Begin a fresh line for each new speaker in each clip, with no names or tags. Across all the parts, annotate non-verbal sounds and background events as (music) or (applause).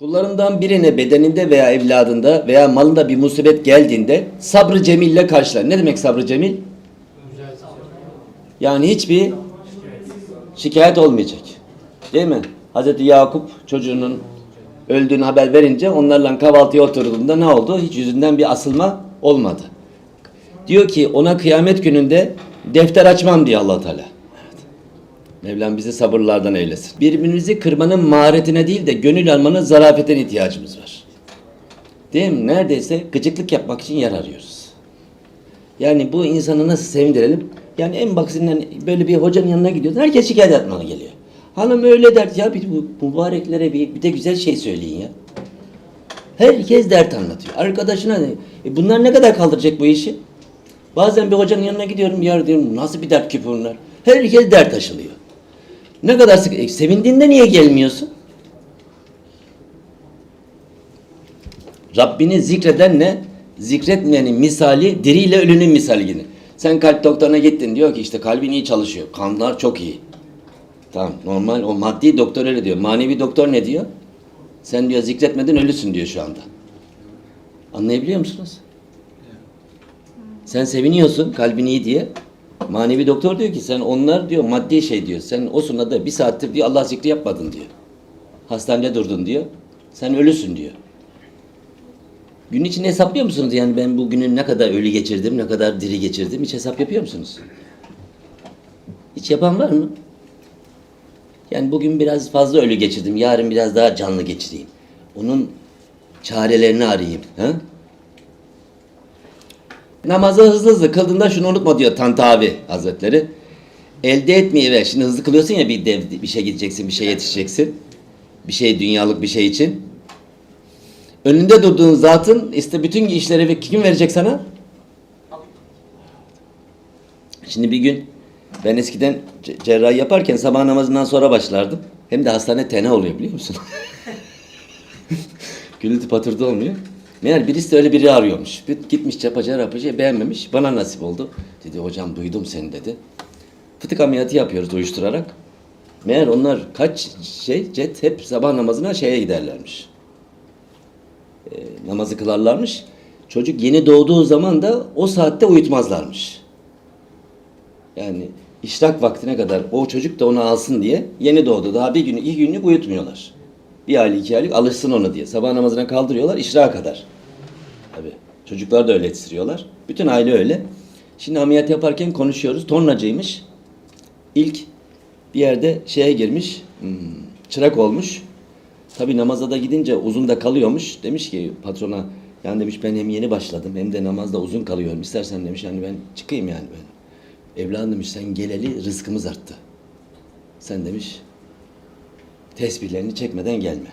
Kullarından birine bedeninde veya evladında veya malında bir musibet geldiğinde sabrı cemille karşılar. Ne demek sabrı cemil? Yani hiçbir şikayet olmayacak. Değil mi? Hazreti Yakup çocuğunun öldüğünü haber verince onlarla kahvaltıya oturduğunda ne oldu? Hiç yüzünden bir asılma olmadı. Diyor ki ona kıyamet gününde defter açmam diyor allah Teala. Mevlam bizi sabırlardan eylesin. Birbirimizi kırmanın maharetine değil de gönül almanın zarafetine ihtiyacımız var. Değil mi? Neredeyse gıcıklık yapmak için yer arıyoruz. Yani bu insanı nasıl sevindirelim? Yani en basitinden böyle bir hocanın yanına gidiyorsun. Herkes şikayet etmeye geliyor. Hanım öyle der. Ya bir mübareklere bir, bir de güzel şey söyleyin ya. Herkes dert anlatıyor. Arkadaşına? E bunlar ne kadar kaldıracak bu işi? Bazen bir hocanın yanına gidiyorum. Ya diyorum nasıl bir dert ki bunlar? Herkes dert aşılıyor. Ne kadar sık... E, sevindiğinde niye gelmiyorsun? Rabbini zikreden ne? Zikretmeyenin misali diriyle ölünün misali gibi. Sen kalp doktoruna gittin diyor ki işte kalbin iyi çalışıyor. Kanlar çok iyi. Tamam normal o maddi doktor öyle diyor. Manevi doktor ne diyor? Sen diyor zikretmeden ölüsün diyor şu anda. Anlayabiliyor musunuz? Sen seviniyorsun kalbin iyi diye. Manevi doktor diyor ki sen onlar diyor maddi şey diyor. Sen o sırada bir saattir diyor Allah zikri yapmadın diyor. Hastanede durdun diyor. Sen ölüsün diyor. Gün içinde hesaplıyor musunuz? Yani ben bugünün ne kadar ölü geçirdim, ne kadar diri geçirdim hiç hesap yapıyor musunuz? Hiç yapan var mı? Yani bugün biraz fazla ölü geçirdim, yarın biraz daha canlı geçireyim. Onun çarelerini arayayım. Ha? Namazı hızlı hızlı kıldığında şunu unutma diyor Tantavi Hazretleri. Elde etmeyi ver. Şimdi hızlı kılıyorsun ya bir dev, bir şey gideceksin, bir şey yetişeceksin. Bir şey dünyalık bir şey için. Önünde durduğun zatın işte bütün işleri kim verecek sana? Şimdi bir gün ben eskiden ce- cerrahi yaparken sabah namazından sonra başlardım. Hem de hastane tene oluyor biliyor musun? (laughs) Gürültü patırtı olmuyor. Meğer birisi de öyle biri arıyormuş. Gitmiş yapacağı yapıcıya beğenmemiş. Bana nasip oldu. Dedi hocam duydum seni dedi. Fıtık ameliyatı yapıyoruz uyuşturarak. Meğer onlar kaç şey cet hep sabah namazına şeye giderlermiş. E, namazı kılarlarmış. Çocuk yeni doğduğu zaman da o saatte uyutmazlarmış. Yani işrak vaktine kadar o çocuk da onu alsın diye yeni doğdu. Daha bir gün, iki günlük uyutmuyorlar. Bir aylık, iki aylık alışsın onu diye. Sabah namazına kaldırıyorlar işrağa kadar. Tabii. Çocuklar da öyle yetiştiriyorlar. Bütün aile öyle. Şimdi ameliyat yaparken konuşuyoruz. Tornacıymış. İlk bir yerde şeye girmiş. hmm, çırak olmuş. Tabii namaza da gidince uzun da kalıyormuş. Demiş ki patrona yani demiş ben hem yeni başladım hem de namazda uzun kalıyorum. İstersen demiş yani ben çıkayım yani ben. Evladım demiş sen geleli rızkımız arttı. Sen demiş tesbihlerini çekmeden gelme.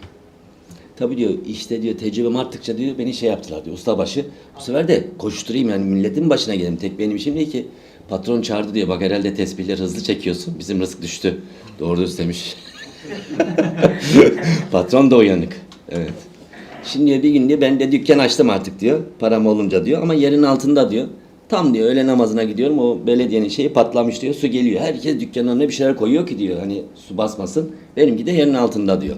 Tabii diyor işte diyor tecrübem arttıkça diyor beni şey yaptılar diyor ustabaşı. Bu sefer de koşturayım yani milletin başına gelelim. Tek benim işim değil ki. Patron çağırdı diyor bak herhalde tesbihleri hızlı çekiyorsun. Bizim rızık düştü. Doğru düz demiş. (laughs) Patron da uyanık. Evet. Şimdi diyor bir gün diyor ben de dükkan açtım artık diyor. Param olunca diyor ama yerin altında diyor. Tam diyor öğle namazına gidiyorum o belediyenin şeyi patlamış diyor. Su geliyor. Herkes dükkanın önüne bir şeyler koyuyor ki diyor. Hani su basmasın. Benimki de yerin altında diyor.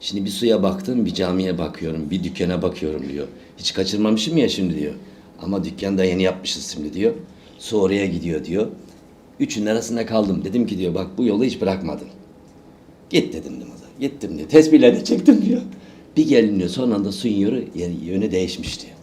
Şimdi bir suya baktım, bir camiye bakıyorum, bir dükkana bakıyorum diyor. Hiç kaçırmamışım ya şimdi diyor. Ama dükkanda yeni yapmışız şimdi diyor. Su oraya gidiyor diyor. Üçünün arasında kaldım. Dedim ki diyor bak bu yolu hiç bırakmadın. Git dedim namaza. Gittim diyor. Tesbihleri de çektim diyor. Bir geldim diyor. Son anda suyun yönü, yönü değişmiş diyor.